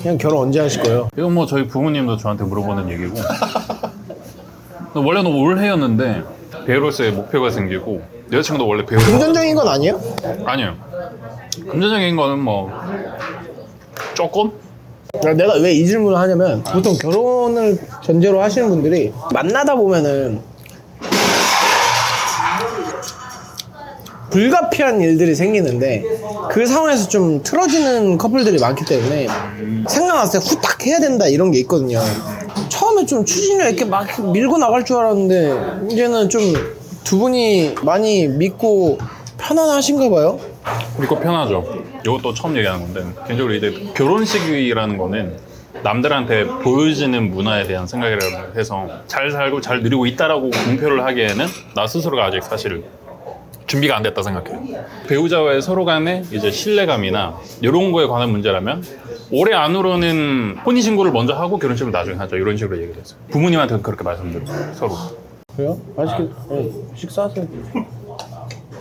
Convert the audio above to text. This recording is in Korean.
그냥 결혼 언제 하실 거예요? 이건 뭐 저희 부모님도 저한테 물어보는 얘기고 원래는 올해였는데 배우로서의 목표가 생기고 여자친구도 원래 배우 금전적인 건 아니에요? 아니요 금전적인 거는 뭐 조금 내가 왜 이 질문을 하냐면 보통 결혼을 전제로 하시는 분들이 만나다 보면은 불가피한 일들이 생기는데 그 상황에서 좀 틀어지는 커플들이 많기 때문에 생각났을 때 후딱 해야 된다 이런 게 있거든요. 처음에 좀 추진력 있게 막 밀고 나갈 줄 알았는데 이제는 좀 두 분이 많이 믿고 편안하신가 봐요. 믿고 편하죠 이것도 처음 얘기하는 건데 개인적으로 이제 결혼식이라는 거는 남들한테 보여지는 문화에 대한 생각이라고 해서 잘 살고 잘 누리고 있다라고 공표를 하기에는 나 스스로가 아직 사실 준비가 안 됐다 생각해요. 배우자와의 서로 간의 이제 신뢰감이나 이런 거에 관한 문제라면 올해 안으로는 혼인 신고를 먼저 하고 결혼식을 나중에 하자 이런 식으로 얘기를 했어요. 부모님한테 그렇게 말씀드리고 서로. 그래요? 맛있게 네, 식사하세요.